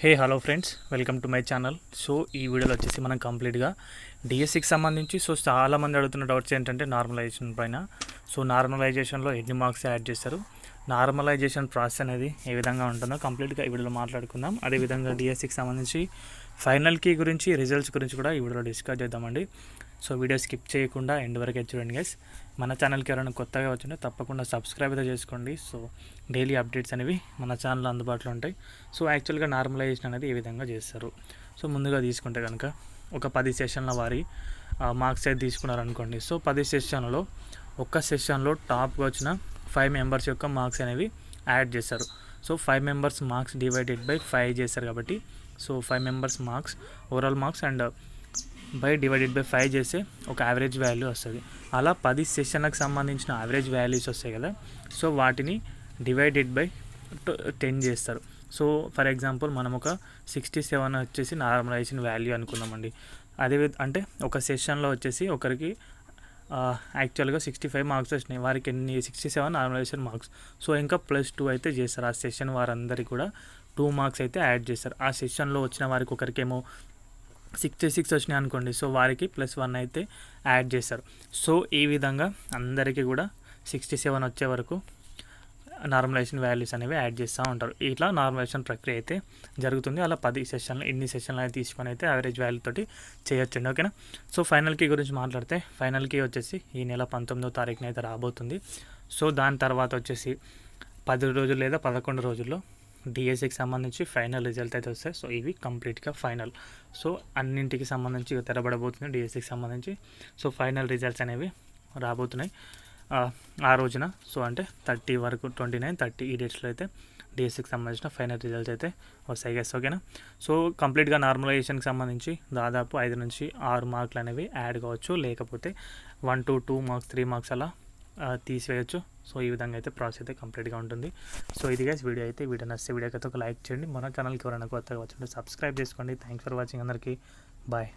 Hey hello friends welcome to my channel so ఈ వీడియోలో వచ్చేసి మనం కంప్లీట్గా డిఎస్సికి సంబంధించి సో చాలామంది అడుగుతున్న డౌట్స్ ఏంటంటే నార్మలైజేషన్ పైన. సో నార్మలైజేషన్లో ఎన్ని మార్క్స్ యాడ్ చేస్తారు? నార్మలైజేషన్ ప్రాసెస్ అనేది ఏ విధంగా ఉంటుందో కంప్లీట్గా ఈ వీడియోలో మాట్లాడుకుందాం. అదేవిధంగా డిఎస్సికి సంబంధించి ఫైనల్ కీ గురించి రిజల్ట్స్ గురించి కూడా ఈ వీడియోలో డిస్కస్ చేద్దామండి. సో వీడియో స్కిప్ చేయకుండా ఎండ్ వరకు చూడండి గైస్ మన ఛానల్కి ఎవరైనా కొత్తగా వచ్చింటే తప్పకుండా సబ్స్క్రైబ్ అయితే చేసుకోండి. సో డైలీ అప్డేట్స్ అనేవి మన ఛానల్లో అందుబాటులో ఉంటాయి. సో యాక్చువల్గా నార్మలైజేషన్ అనేది ఏ విధంగా చేస్తారు? సో ముందుగా తీసుకుంటే కనుక ఒక పది సెషన్ల వారి మార్క్స్ అయితే తీసుకున్నారనుకోండి. సో పది సెషన్లో ఒక్క సెషన్లో టాప్గా వచ్చిన ఫైవ్ మెంబర్స్ యొక్క మార్క్స్ అనేవి యాడ్ చేస్తారు. So five members marks divided by five చేస్తారు కాబట్టి so five members marks overall marks and by divided by five చేస్తే ఒక యావరేజ్ వాల్యూ వస్తుంది. అలా పది సెషన్లకు సంబంధించిన యావరేజ్ వాల్యూస్ వస్తాయి కదా. సో వాటిని డివైడెడ్ బై టెన్ చేస్తారు. సో ఫర్ ఎగ్జాంపుల్ మనం ఒక సిక్స్టీ సెవెన్ వచ్చేసి నార్మలైజేషన్ వాల్యూ అనుకున్నామండి అదే అంటే ఒక సెషన్లో వచ్చేసి ఒకరికి యాక్చువల్గా సిక్స్టీ ఫైవ్ మార్క్స్ వచ్చినాయి. వారికి ఎన్ని sixty seven normalization marks. So ఇంకా ప్లస్ టూ అయితే చేస్తారు. ఆ సెషన్ వారందరికీ కూడా టూ మార్క్స్ అయితే యాడ్ చేస్తారు. ఆ సెషన్లో వచ్చిన వారికి ఒకరికేమో సిక్స్టీ సిక్స్ వచ్చినాయి అనుకోండి సో వారికి ప్లస్ వన్ అయితే యాడ్ చేస్తారు సో ఈ విధంగా అందరికీ కూడా సిక్స్టీ సెవెన్ వచ్చే వరకు నార్మలైజేషన్ వాల్యూస్ అనేవి యాడ్ చేస్తూ ఉంటారు. ఇట్లా నార్మలైజేషన్ ప్రక్రియ అయితే జరుగుతుంది. అలా పది సెషన్లు ఎన్ని సెషన్లు అయితే తీసుకొని అయితే యావరేజ్ వాల్యూ తోటి చేయొచ్చండి ఓకేనా? సో ఫైనల్ కీ గురించి మాట్లాడితే ఫైనల్ కీ వచ్చేసి ఈ నెల పంతొమ్మిదో తారీఖున అయితే రాబోతుంది. సో దాని తర్వాత వచ్చేసి పది రోజులు లేదా పదకొండు రోజుల్లో డిఎస్సికి సంబంధించి ఫైనల్ రిజల్ట్ అయితే వస్తాయి. సో ఇవి కంప్లీట్గా ఫైనల్ సో అన్నింటికి సంబంధించి తెరబడబోతున్నాయి తెరబడబోతుంది డిఎస్సికి సంబంధించి. సో ఫైనల్ రిజల్ట్స్ అనేవి రాబోతున్నాయి. ఆ, రోజున. సో అంటే థర్టీ వరకు ట్వంటీ నైన్ థర్టీ ఈ డేట్స్లో అయితే డిఎస్సికి సంబంధించిన ఫైనల్ రిజల్ట్స్ అయితే వస్తాయి. గెస్ ఓకేనా సో కంప్లీట్గా నార్మలైజేషన్కి సంబంధించి దాదాపు ఐదు నుంచి ఆరు మార్కులు అనేవి యాడ్ కావచ్చు. లేకపోతే one to two marks three marks అలా తీసివేయచ్చు. సో ఈ విధంగా అయితే ప్రాసెస్ అయితే కంప్లీట్గా ఉంటుంది. సో ఇది గైస్ వీడియో అయితే. వీడియో నచ్చితే వీడియోకి అయితే ఒక లైక్ చేయండి. మన ఛానల్కి ఎవరైనా కొత్తగా వచ్చింటే సబ్స్క్రైబ్ చేసుకోండి. థ్యాంక్స్ ఫర్ వాచింగ్ అందరికీ. బాయ్